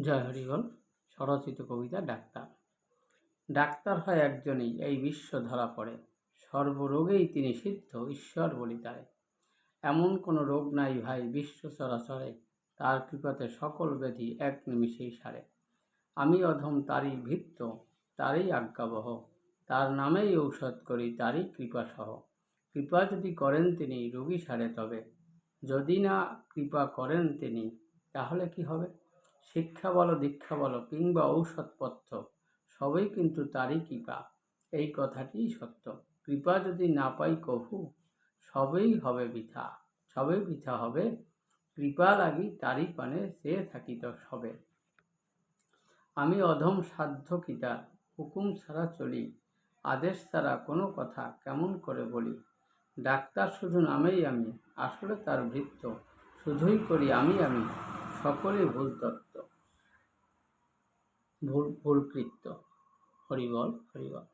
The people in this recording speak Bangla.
জয় হরিবল স্বরচিত কবিতা ডাক্তার। ডাক্তার হয় একজনই, এই বিশ্ব ধরা পড়ে। সর্বরোগেই তিনি সিদ্ধ, ঈশ্বর বলি তারে এমন কোনো রোগ নাই ভাই, বিশ্ব চরাচরে। তার কৃপাতে সকল ব্যাধি এক নিমিষেই সারে। আমি অধম, তারই ভৃত্য, তারই আজ্ঞাবহ। তার নামেই ঔষধ করি, তারই কৃপা সহ কৃপা যদি করেন তিনি, রোগী সারে তবে। যদি না কৃপা করেন তিনি, তাহলে কি হবে? শিক্ষা বলো, দীক্ষা বলো কিংবা ঔষধপত্র, সবই কিন্তু তারই কৃপা। এই কথাটিই সত্য। কৃপা যদি না পাই কহু সবই হবে বৃথা। সবই বৃথা হবে। কৃপা লাগি তারই পানে চেয়ে থাকি তো সবে। আমি অধম সাধ্য কিতার, হুকুম ছাড়া চলি। আদেশ ছাড়া কোনো কথা কেমন করে বলি? ডাক্তার শুধু নামেই আমি, আসলে তার ভৃত্য। শুধুই করি আমি আমি। সকলে ভুল তত্ত্ব। ভুল ভুল কৃত্য। হরিবল হরিবল